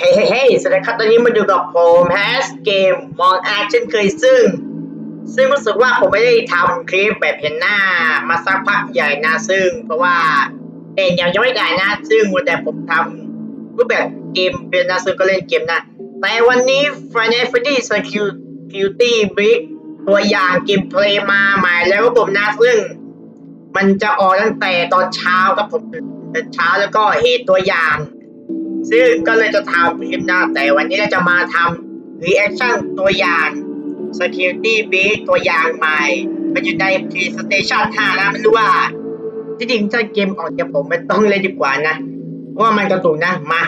เฮ้ยเฮ้ยเฮ้สวัสดีครับตอนนี้มาดูกับผมแฮสเกมมองอาเช่นเคยซึ่ง ซึ่งรู้สึกว่าผมไม่ได้ทำคลิปแบบเห็นหน้ามาสักพักใหญ่นะซึ่ง เพราะว่าเองยังไม่ได้นะซึ่งแต่ผมทำรูปแบบเกมเป็นนะซึ่งก็เล่นเกมนะ แต่วันนี้ Final Fantasy Security Break ตัวอย่างเกมเพลย์มาใหม่แล้วก็ผมนะซึ่ง มันจะออกตั้งแต่ตอนเช้าครับผมตอนเช้าแล้วก็เหตุตัวอย่าง ซึ่งก็เลยจะทำคลิปหน้าแต่วันนี้เราจะมาทำ reaction ตัวอย่าง security breach ตัวอย่างใหม่ มันอยู่ใน PlayStation 5นะไม่รู้ว่าที่จริงถ้าเกมออกจากผมไม่ต้องเล่นดีกว่านะ เพราะว่ามันกระตุกนะมา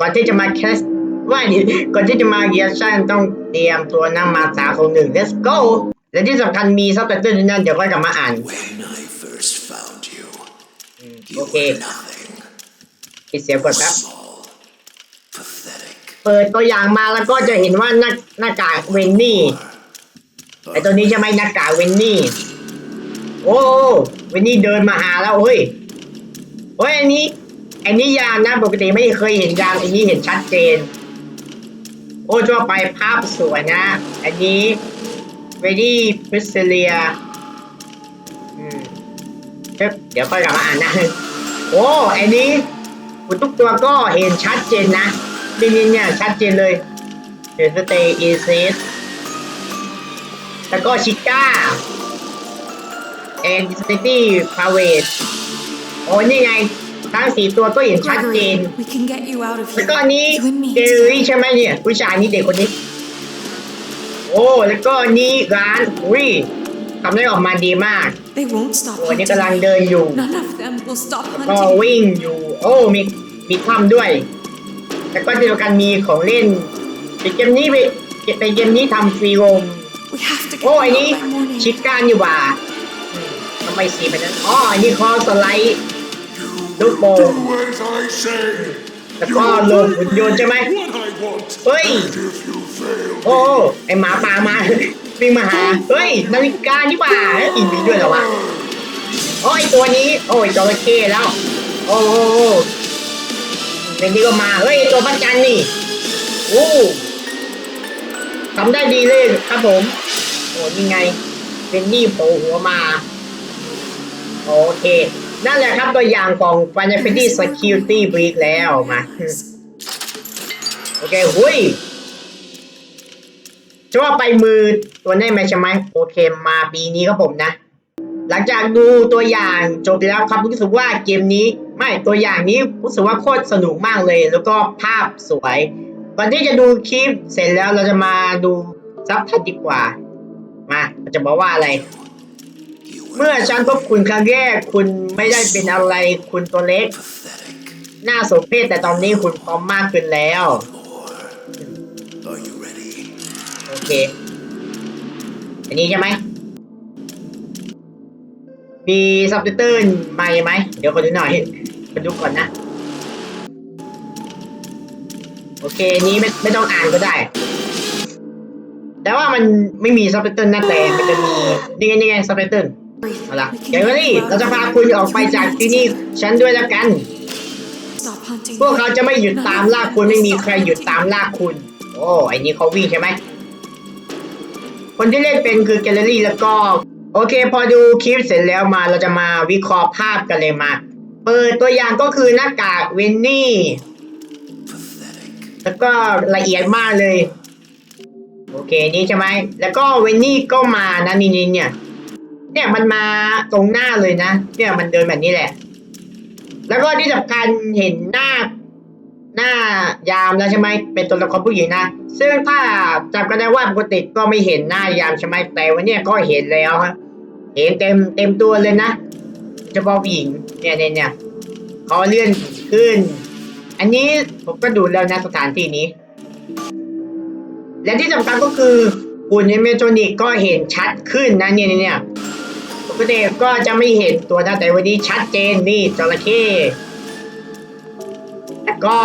ก่อนที่จะมาแคสว่าดิก่อนที่จะมา reaction ต้องเตรียมตัวนะมาสามสองหนึ่ง let's go และที่สำคัญมีซับไตเติลด้วยนะเดี๋ยวค่อยกลับมาอ่าน When I first found you, โอ you เค were nothing. ปิดเสียงก่อนครับ Small, pathetic. เปิดตัวอย่างมาแล้วก็จะเห็นว่าหน้าหน้ากากเวนนี่ไอตัวนี้จะไม่หน้ากากเวนนี่ โอ้เวนนี่เดินมาหาแล้วเฮ้ยเฮ้ยอันนี้อันนี้ยามนะปกติไม่เคยเห็นยามอันนี้เห็นชัดเจน โอ้ทั่วไปภาพสวยนะ อันนี้เวดี้พิสเลียเดี๋ยวเดี๋ยวค่อยกลับมาอ่านนะ โอ้อันนี้ทุกตัวก็เห็นชัดเจนนะ นี่นี่เนี่ย ชัดเจนเลยเดี๋ยวสเตย์อีซิสแล้วก็ชิก้าแอนดิสตี้พาเวทโอ้นี่ไง ทั้งสี่ตัวก็เห็นชัดเจน Gregory, we can get you out of แล้ว here. ก็อันนี้ You and me. เจอรี่ใช่ไหมเนี่ยผู้ชายนี่เด็กคนนี้ โอ้ แล้วก็นี่ร้านอุ้ยทำได้ออกมาดีมาก They won't stop โอ้นี่ hunting กำลัง you. เดินอยู่ None of them will stop ก็ hunting. วิ่งอยู่ โอ้ มีมีถ้ำด้วย แล้วก็ที่สำคัญมีของเล่นเป็นเกมนี้ไปเป็นเกมนี้ทำฟรีโรม We have to get โอ้ you อันนี้ out by morning. ชิก้านี่หว่าอืมทำไมสีเป็นนั้นอ๋ออันนี้คอสไลด์ลูกโป่ง Do as I say. แล้วก็ลงหุ่นยนต์ใช่ไหม What I want. Oi. And if you fail, โอ้ไอหมาป่ามาวิ่งมาหา เฮ้ยนาฬิกานี่หว่าเอ้ยมีด้วยเหรอวะโอ้ยตัวนี้ โอ้ยจระเข้แล้ว โอ้โห เป็นนี้ก็มา เฮ้ย ตัวพระจันทร์นี่โอ้ทำได้ดีเลยครับผม โอ้นี่ไง เป็นนี่โผล่หัวมา โอเค นั่นแหละครับตัวอย่างของ Final Fantasy Security Breach แล้วมา โอเค หุยจะว่าไปมือตัวนี้ไหมใช่ไหม โอเค มาปีนี้ครับผมนะ หลังจากดูตัวอย่างจบแล้วครับรู้สึกว่าเกมนี้ ไม่ตัวอย่างนี้รู้สึกว่าโคตรสนุกมากเลย แล้วก็ภาพสวยก่อนที่จะดูคลิปเสร็จแล้วเราจะมาดูซับทยดีกว่า มาจะบอกว่าอะไร เมื่อฉันพบคุณครั้งแรกคุณไม่ได้เป็นอะไรคุณตัวเล็ก pathetic. น่าสมเพชแต่ตอนนี้คุณพร้อมมากขึ้นแล้วโอเค อันนี้ใช่ไหม มีซับไตเติลใหม่ไหม เดี๋ยวขอดูหน่อยขอดูก่อนนะ โอเคอันนี้ไม่ไม่ต้องอ่านก็ได้ แต่ว่ามันไม่มีซับไตเติลนะแต่มันจะมีนี่ไงนี่ไงซับไตเติลเอาละเดี๋ยวนี่เราจะพาคุณออกไปจากที่นี่ฉันด้วยและกัน พวกเขาจะไม่หยุดตามล่าคุณไม่มีใครหยุดตามล่าคุณ โอ้ไอ้นี่เขาวิ่งใช่ไหมคนที่เล่นเป็นคือแกลเลอรี่แล้วก็ โอเค พอดูคลิปเสร็จแล้วมาเราจะมาวิเคราะห์ภาพกันเลยมา เปิดตัวอย่างก็คือหน้ากากเวนนี่ Pathetic. แล้วก็ละเอียดมากเลย โอเคนี่ใช่ไหม แล้วก็เวนนี่ก็มานะนี่นี่เนี่ย เนี่ยมันมาตรงหน้าเลยนะ เนี่ยมันเดินแบบนี้แหละ แล้วก็ที่สำคัญเห็นหน้าหน้ายามแล้วใช่ไหมเป็นตัวละครผู้หญิงนะ ซึ่งถ้าจำกันได้ว่าปกติก็ไม่เห็นหน้ายามใช่ไหมแต่วันเนี้ยก็เห็นแล้วฮะ เห็นเต็มเต็มตัวเลยนะเฉพาะผู้หญิงเนี่ยเนี่ยเนี่ยเขาเลื่อนขึ้น อันนี้ผมก็ดูแล้วนะสถานที่นี้ และที่สำคัญก็คือหุ่นในเมโทนิกก็เห็นชัดขึ้นนะเนี่ยเนี่ยเนี่ยปกติก็จะไม่เห็นตัวนะแต่วันนี้ชัดเจนนี่จระเข้แล้วก็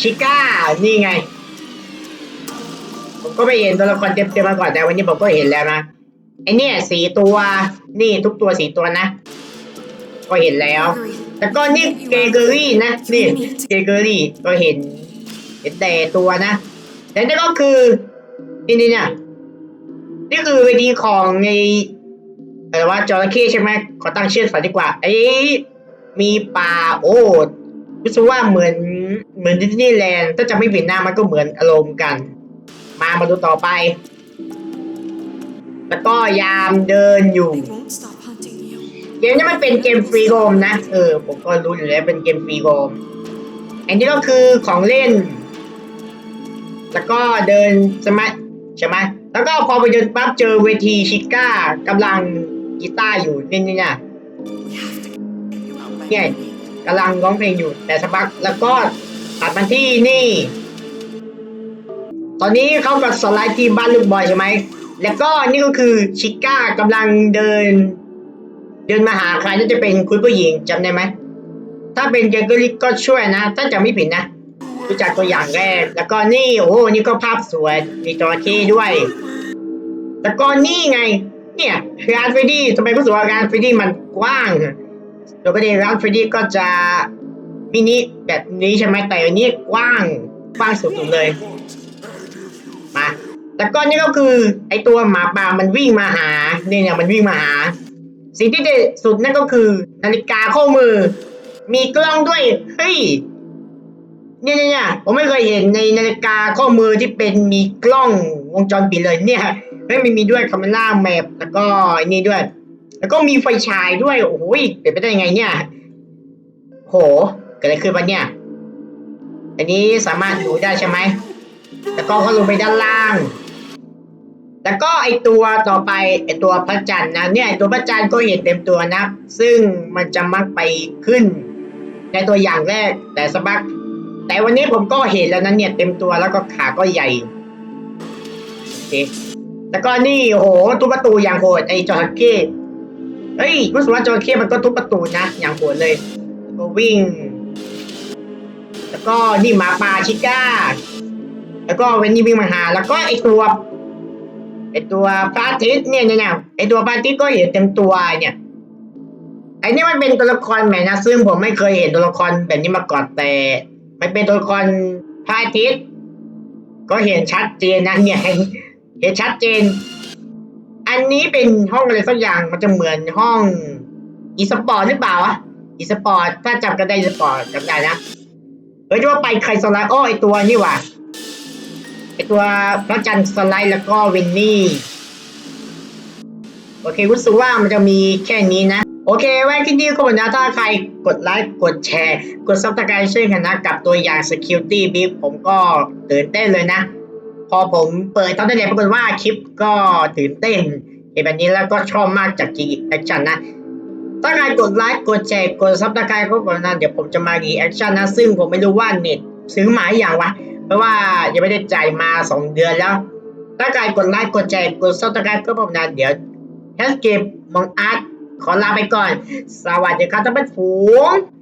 ชิก้านี่ไง ผมก็ไม่เห็นตัวละครเต็มๆมาก่อนแต่วันนี้ผมก็เห็นแล้วนะ ไอเนี่ยสีตัว นี่ทุกตัวสีตัวนะ ก็เห็นแล้ว แล้วก็นี่เกเกอรี่นะ นี่เกเกอรี่ก็เห็น เห็นแต่ตัวนะแต่นี่ก็คือนี่นี่เนี่ยนี่คือเวทีของในอะไรว่าจระเข้ใช่ไหมขอตั้งชื่อฝันดีกว่า ไอ้มีป่าโอ้รู้สึกว่าเหมือนเหมือนดิสนีย์แลนด์ถ้าจะไม่ผิดหน้ามันก็เหมือนอารมณ์กัน มามาดูต่อไป แล้วก็ยามเดินอยู่ เกมนี้มันเป็นเกมฟรีโรมนะ เออ ผมก็รู้อยู่แล้วเป็นเกมฟรีโรมอันนี้ก็คือของเล่น แล้วก็เดินสมัยใช่ไหมแล้วก็พอไปเดินปั๊บเจอเวทีชิก้ากำลังกีตาร์อยู่นี่นี่เนี่ยกำลังร้องเพลงอยู่แต่สักพักแล้วก็ตัดมาที่นี่ ตอนนี้เขากับสไลด์ที่บ้านลูกบอยใช่ไหม แล้วก็นี่ก็คือชิก้ากำลังเดิน เดินมาหาใครน่าจะเป็นคุณผู้หญิงจำได้ไหมถ้าเป็นเจเกอริกก็ช่วยนะ ถ้าจะไม่ผิดนะรู้จักตัวอย่างแรก แล้วก็นี่โอ้โหนี่ก็ภาพสวยมีจระเข้ด้วย แล้วก็นี่ไง เนี่ยร้านเฟรดดี้ทำไมรู้สึกว่าร้านเฟรดดี้มันกว้างปกติร้านเฟรดดี้ก็จะมินิแบบนี้ใช่ไหมแต่อันนี้กว้างกว้างสุดๆเลย มา แล้วก็นี่ก็คือ ไอตัวหมาป่ามันวิ่งมาหาเนี่ยเนี่ยมันวิ่งมาหา สิ่งที่เด็ดสุดนั่นก็คือ นาฬิกาข้อมือ มีกล้องด้วย เฮ้ยเนี่ยเนี่ยผมไม่เคยเห็นในนาฬิกาข้อมือที่เป็นมีกล้องวงจรปิดเลยเนี่ยเฮ้ยมันมีด้วยคาเมล่าแมปแล้วก็อ้นี่ด้วย แล้วก็มีไฟฉายด้วยโอ้โหเป็นไปได้ยังไงเนี่ยโหเกิดอะไรขึ้นวะเนี่ย อันนี้สามารถดูได้ใช่ไหมแล้วก็เขาลงไปด้านล่าง แล้วก็ไอตัวต่อไปไอตัวพระจันทร์นะเนี่ยไอตัวพระจันทร์ก็เห็นเต็มตัวนะ ซึ่งมันจะมักไปขึ้น ในตัวอย่างแรกแต่สกปักแต่วันนี้ผมก็เห็นแล้วนะเนี่ยเต็มตัวแล้วก็ขาก็ใหญ่โอเคแล้วก็นี่โอ้โหทุบประตูอย่างโหดไอจระเข้เฮ้ยรู้สึกว่าจระเข้มันก็ทุบประตูนะอย่างโหดเลยก็วิ่ง แล้วก็นี่หมาป่าชิก้าแล้วก็เวนนี่วิ่งมาหา แล้วก็ไอตัว ไอตัวพระอาทิตย์เนี่ยเนี่ยไอตัวพระอาทิตย์ก็เห็นเต็มตัวเนี่ยไอนี่มันเป็นตัวละครใหม่นะซึ่งผมไม่เคยเห็นตัวละครแบบนี้มาก่อนแต่มันเป็นตัวละครพระอาทิตย์ก็เห็นชัดเจนนะเนี่ยเห็นชัดเจน อันนี้เป็นห้องอะไรสักอย่างมันจะเหมือนห้องอีสปอร์ตหรือเปล่าวะอีสปอร์ตถ้าจำกันได้อีสปอร์ตจำได้นะเฮ้ยว่าไปใครสไลด์อ้อไอตัวนี่ว่ะ ตัวพระจันทร์สไลด์แล้วก็วินนี่ โอเครู้สึกว่ามันจะมีแค่นี้นะ โอเค ไว้ที่นี่ก็หมดนะถ้าใครกดไลค์ กดแชร์ กดซับสไครต์ช่วยกันนะ กับตัวอย่าง Security b i p ผมก็ตื่นเต้นเลยนะ พอผมเปิดตอนแรกปรากฏว่าคลิปก็ตื่นเต้นเห็นแบบนี้แล้วก็ชอบมากจากกีแอคชั่นนะ ถ้าใครกดไลค์ กดแชร์ กดซับสไครต์ก็กดนะเดี๋ยวผมจะมารีแอคชั่นนะ ซึ่งผมไม่รู้ว่าเน็ตซื้อมาหรือยังวะ เพราะว่ายังไม่ได้จ่ายมาสองเดือนแล้ว ถ้าใครกดไลค์กดแชร์กดซับสไครต์ก็ผมนะเดี๋ยวแฮชเก็บมองอาร์ตขอลาไปก่อน สวัสดีครับท่านผู้ชม